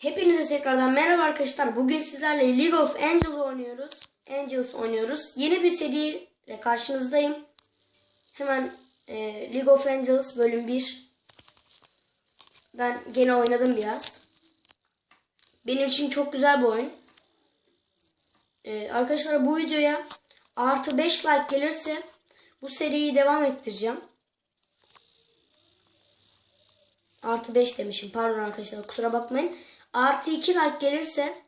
Hepinize tekrardan merhaba arkadaşlar. Bugün sizlerle League of Angels oynuyoruz. Angels oynuyoruz. Yeni bir seriyle karşınızdayım. Hemen e, League of Angels bölüm 1. Ben gene oynadım biraz. Benim için çok güzel bir oyun. E, arkadaşlar bu videoya artı 5 like gelirse bu seriyi devam ettireceğim. Artı 5 demişim. Pardon arkadaşlar kusura bakmayın. Artı 2 like gelirse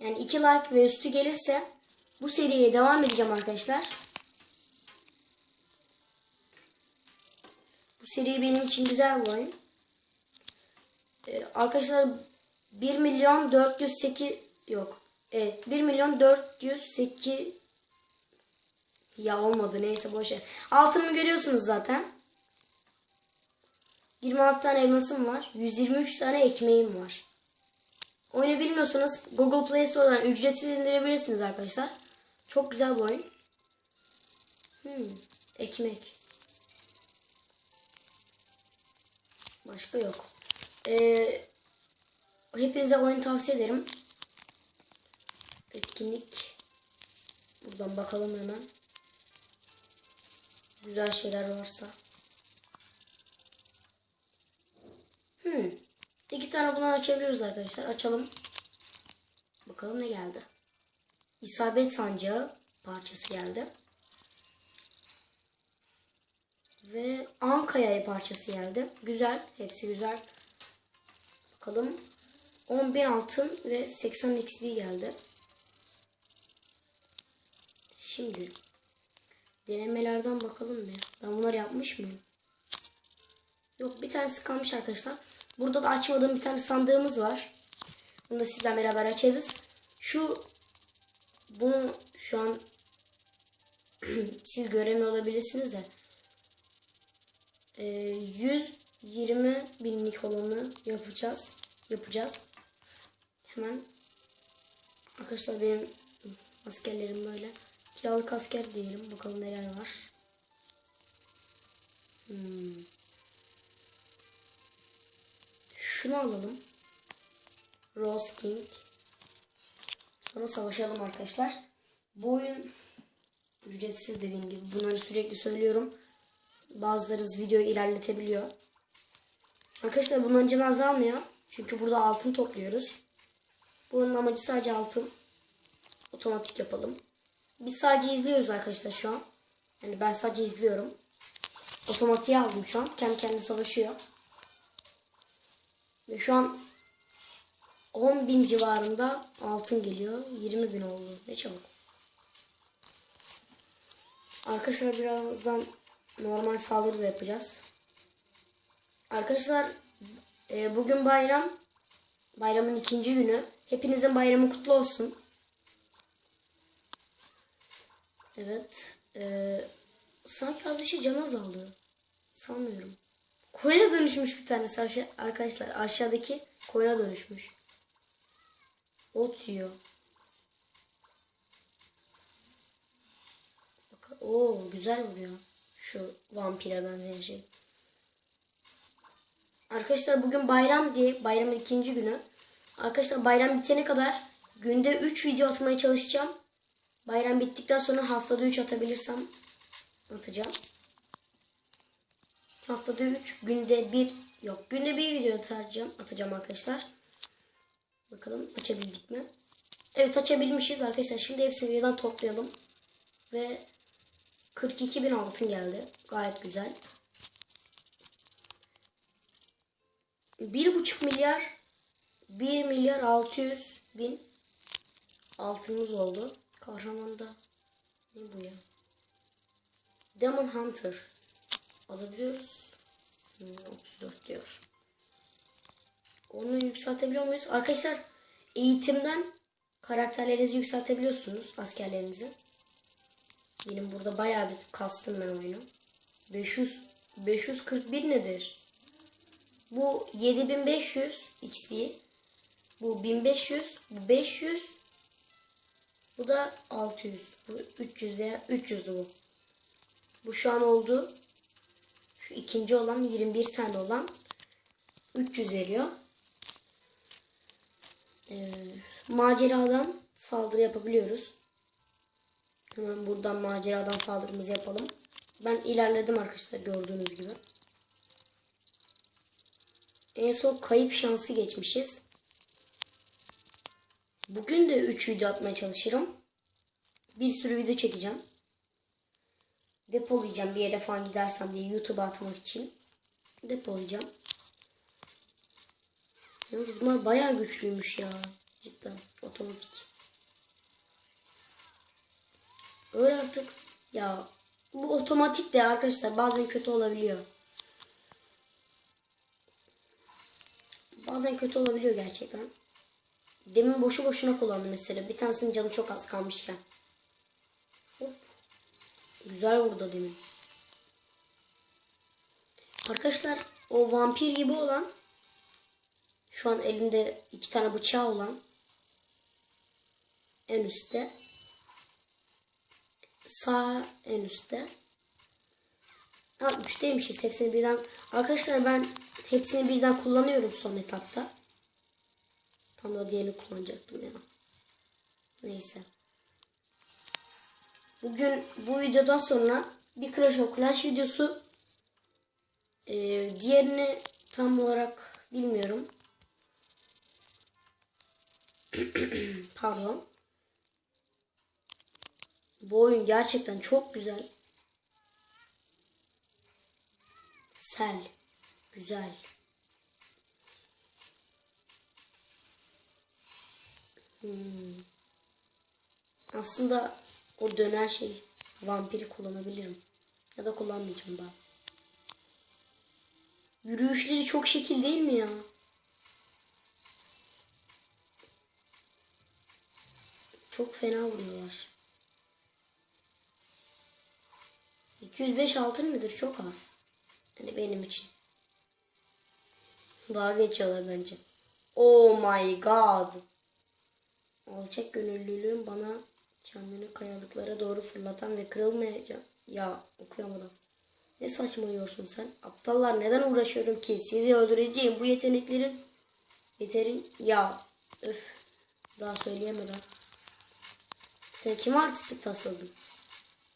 yani 2 like ve üstü gelirse bu seriye devam edeceğim arkadaşlar. Bu seri benim için güzel bir oyun. Ee, arkadaşlar 1 milyon 408 yok. Evet 1 milyon 408 ya olmadı neyse boşver. Altınımı görüyorsunuz zaten. 26 tane elmasım var. 123 tane ekmeğim var. Oyunu bilmiyorsanız Google Play Store'dan ücretsiz indirebilirsiniz arkadaşlar. Çok güzel bir oyun. Hmm, ekmek. Başka yok. Ee, hepinize oyun tavsiye ederim. Etkinlik. Buradan bakalım hemen. Güzel şeyler varsa. Hmm. İki tane bundan açabiliyoruz arkadaşlar. Açalım. Bakalım ne geldi. İsabet sancağı parçası geldi. Ve Ankaya parçası geldi. Güzel. Hepsi güzel. Bakalım. 10.000 altın ve 80 XP geldi. Şimdi denemelerden bakalım bir. Ben bunları yapmış mıyım? Yok bir tanesi kalmış arkadaşlar. Burada da açmadığım bir tane sandığımız var. Bunu da sizden beraber açarız. Şu bunu şu an siz göremiyor olabilirsiniz de e, 120 binlik olanı yapacağız. Yapacağız. Hemen arkadaşlar benim askerlerim böyle. Kiralık asker diyelim. Bakalım neler var. Hmm. Şunu alalım. Rose King. Sonra savaşalım arkadaşlar. Bu oyun ücretsiz dediğim gibi. Bunları sürekli söylüyorum. Bazıları videoyu ilerletebiliyor. Arkadaşlar bunun canı azalmıyor. Çünkü burada altın topluyoruz. Bunun amacı sadece altın. Otomatik yapalım. Biz sadece izliyoruz arkadaşlar şu an. Yani ben sadece izliyorum. Otomatiğe aldım şu an. Kendi kendine savaşıyor. Ve şu an 10 bin civarında altın geliyor. 20 bin oldu. Ne çabuk. Arkadaşlar birazdan normal saldırı da yapacağız. Arkadaşlar e, bugün bayram. Bayramın ikinci günü. Hepinizin bayramı kutlu olsun. Evet. E, sanki az bir şey can azaldı. Sanmıyorum. Koyuna dönüşmüş bir tanesi aşağı, arkadaşlar. Aşağıdaki koyuna dönüşmüş. Ot yiyor. Bak, oo güzel vuruyor. Şu vampire benzeyen şey. Arkadaşlar bugün bayram diye bayramın ikinci günü. Arkadaşlar bayram bitene kadar günde 3 video atmaya çalışacağım. Bayram bittikten sonra haftada 3 atabilirsem atacağım. Haftada 3, günde 1 yok. Günde bir video atacağım, atacağım arkadaşlar. Bakalım açabildik mi? Evet açabilmişiz arkadaşlar. Şimdi hepsini birden toplayalım. Ve 42 bin altın geldi. Gayet güzel. 1,5 milyar 1 milyar 600 bin altınımız oldu. Kahramanda ne bu ya? Demon Hunter alabiliyoruz. Hmm, 34 diyor. Onu yükseltebiliyor muyuz? Arkadaşlar eğitimden karakterlerinizi yükseltebiliyorsunuz askerlerinizi. Benim burada bayağı bir kastım ben oyunu. 500 541 nedir? Bu 7500 XP. Bu 1500, bu 500. Bu da 600. Bu 300 veya 300'dü bu. Bu şu an oldu. İkinci olan 21 tane olan 300 veriyor. Ee, maceradan saldırı yapabiliyoruz. Hemen buradan maceradan saldırımızı yapalım. Ben ilerledim arkadaşlar gördüğünüz gibi. En son kayıp şansı geçmişiz. Bugün de 3 video atmaya çalışırım. Bir sürü video çekeceğim. Depolayacağım bir yere falan gidersem diye YouTube'a atmak için. Depolayacağım. Yalnız bunlar bayağı güçlüymüş ya. Cidden otomatik. Öyle artık. Ya bu otomatik de arkadaşlar bazen kötü olabiliyor. Bazen kötü olabiliyor gerçekten. Demin boşu boşuna kullandım mesela. Bir tanesinin canı çok az kalmışken. Hop. Güzel vurdu demin. Arkadaşlar o vampir gibi olan şu an elinde iki tane bıçağı olan en üstte sağ en üstte. Ha üçteymişiz hepsini birden arkadaşlar ben hepsini birden kullanıyorum son etapta. Tam da diğerini kullanacaktım ya. Neyse bugün bu videodan sonra bir Clash of Clans videosu ee, diğerini tam olarak bilmiyorum Pardon. Bu oyun gerçekten çok güzel. Sel. Güzel. Hmm. Aslında o dönen şey vampiri kullanabilirim. Ya da kullanmayacağım daha. Yürüyüşleri çok şekil değil mi ya? Çok fena vuruyorlar. 205 altın mıdır? Çok az. Yani benim için. Daha geçiyorlar bence. Oh my god. Alçak gönüllülüğüm bana kendini kayalıklara doğru fırlatan ve kırılmayacak. Ya okuyamadım. Ne saçmalıyorsun sen? Aptallar neden uğraşıyorum ki? Sizi öldüreceğim. Bu yeteneklerin yeterin ya öf daha söyleyemeden. Sen kime artistik tasladın?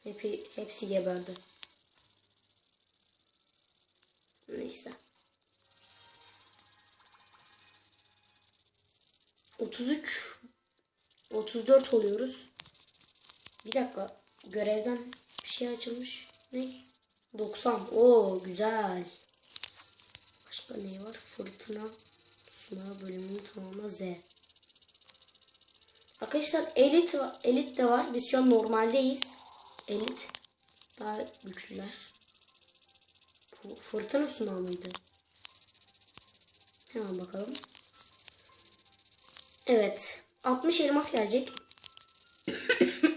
Hepi, hepsi geberdi. Neyse. 33 34 oluyoruz. Bir dakika. Görevden bir şey açılmış. Ne? 90. Oo güzel. Başka ne var? Fırtına sınav bölümünü tamamla Z. Arkadaşlar elit elit de var. Biz şu an normaldeyiz. Elit daha güçlüler. Bu fırtına sunağı mıydı? Hemen bakalım. Evet. 60 elmas gelecek.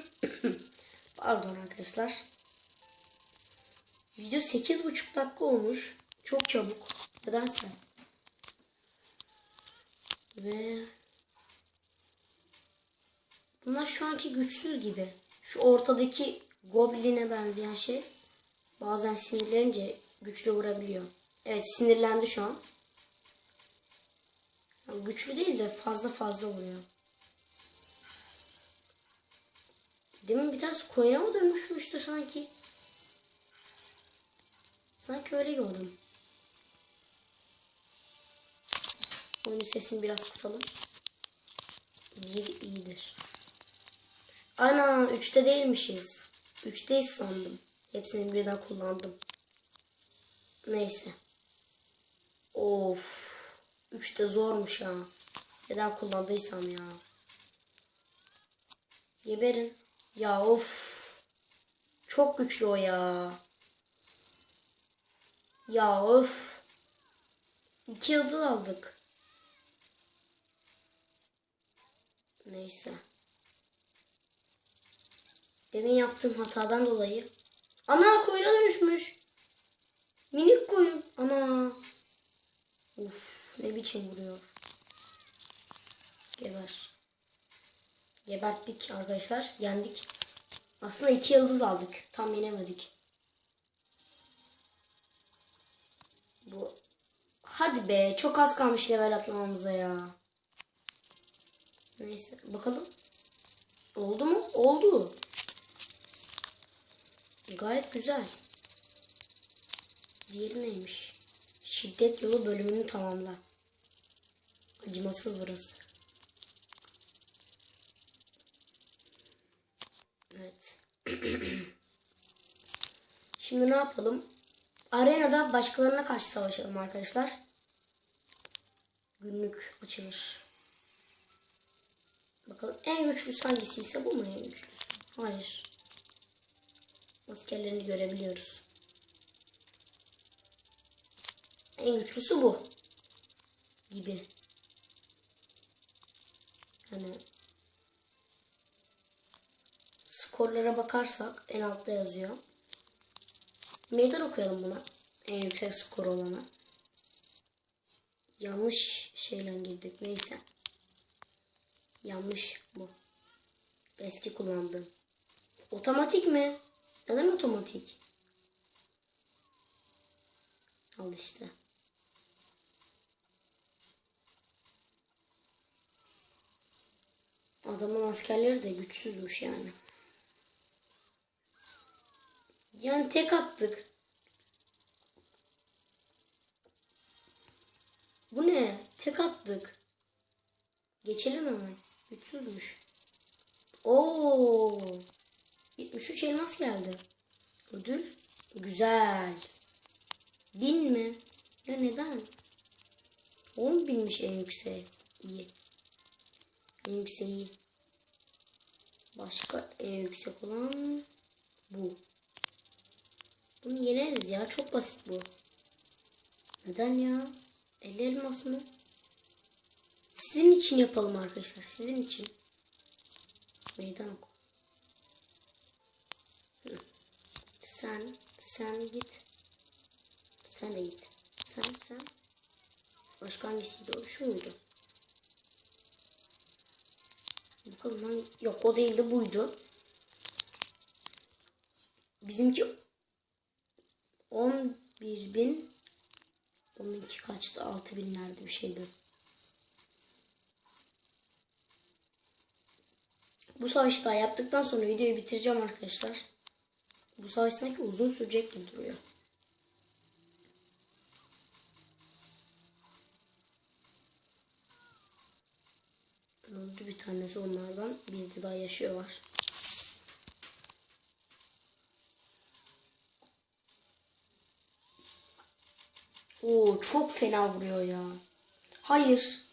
Pardon arkadaşlar. Video 8,5 dakika olmuş. Çok çabuk. Nedense. Ve Bunlar şu anki güçsüz gibi. Şu ortadaki goblin'e benzeyen şey bazen sinirlenince güçlü vurabiliyor. Evet sinirlendi şu an. Yani güçlü değil de fazla fazla vuruyor. Demin bir tanesi koyuna mı dönmüşmüştü sanki? Sanki öyle gördüm. Oyunun sesini biraz kısalım. Bir iyidir. Ana 3'te değilmişiz. 3'teyiz sandım. Hepsini birden kullandım. Neyse. Of. 3'te zormuş ha. Neden kullandıysam ya. Geberin. Ya of. Çok güçlü o ya. Ya of. İki yıldız aldık. Neyse. Demin yaptığım hatadan dolayı. Ana koyuna dönüşmüş. Minik koyun. Ana. Uf ne biçim vuruyor. Geber. Geberttik arkadaşlar. Yendik. Aslında iki yıldız aldık. Tam yenemedik. Bu. Hadi be. Çok az kalmış level atlamamıza ya. Neyse bakalım. Oldu mu? Oldu. Gayet güzel. Diğeri neymiş? Şiddet yolu bölümünü tamamla. Acımasız burası. Evet. Şimdi ne yapalım? Arenada başkalarına karşı savaşalım arkadaşlar. Günlük açılır. Bakalım en güçlüsü hangisi ise bu mu en güçlüsü? Hayır. Askerlerini görebiliyoruz. En güçlüsü bu. Gibi. Hani skorlara bakarsak en altta yazıyor. Meydan okuyalım buna. En yüksek skor olana. Yanlış şeyle girdik. Neyse. Yanlış bu. Eski kullandığım. Otomatik mi? Neden otomatik? Al işte. Adamın askerleri de güçsüzmüş yani. Yani tek attık. Bu ne? Tek attık. Geçelim hemen. Güçsüzmüş. Oo. 73 elmas geldi. Ödül. Güzel. Bin mi? Ya neden? 10 binmiş en yüksek. İyi. En yüksek iyi. Başka en yüksek olan bu. Bunu yeneriz ya. Çok basit bu. Neden ya? 50 elmas? Sizin için yapalım arkadaşlar. Sizin için. Meydan oku. Sen, sen git. Sen de git. Sen, sen. Başka hangisiydi o? Şu muydu? Bakalım hangi... Yok o değildi buydu. Bizimki 11 bin Onunki kaçtı? 6 binlerde bir şeydi. Bu savaşı daha yaptıktan sonra videoyu bitireceğim arkadaşlar. Bu savaş sanki uzun sürecek gibi duruyor. Öldü bir tanesi onlardan. Bizde daha yaşıyorlar. Oo çok fena vuruyor ya. Hayır.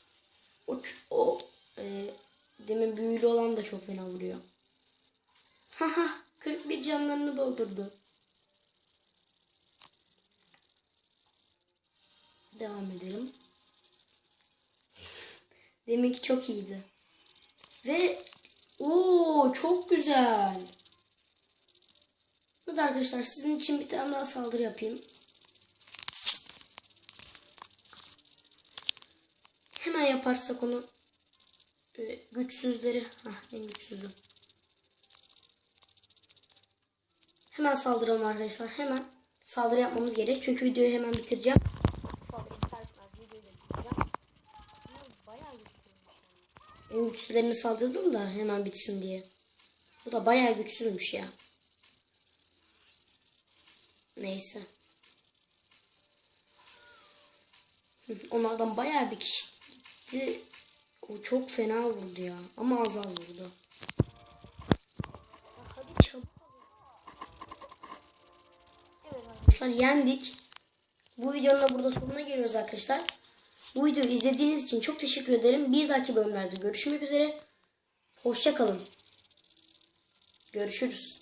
O, o e, demin büyülü olan da çok fena vuruyor. Haha 41 canlarını doldurdu. Devam edelim. Demek çok iyiydi. Ve o çok güzel. Hadi arkadaşlar sizin için bir tane daha saldırı yapayım. Hemen yaparsak onu e, güçsüzleri Hah, en güçsüzü. Hemen saldıralım arkadaşlar. Hemen saldırı yapmamız gerek. Çünkü videoyu hemen bitireceğim. En güçsüzlerini saldırdım da hemen bitsin diye. Bu da bayağı güçsüzmüş ya. Neyse. Onlardan bayağı bir kişi gitti. O çok fena vurdu ya. Ama az az vurdu. Hadi. Evet arkadaşlar yendik. Bu videonun da burada sonuna geliyoruz arkadaşlar. Bu videoyu izlediğiniz için çok teşekkür ederim. Bir dahaki bölümlerde görüşmek üzere. Hoşça kalın. Görüşürüz.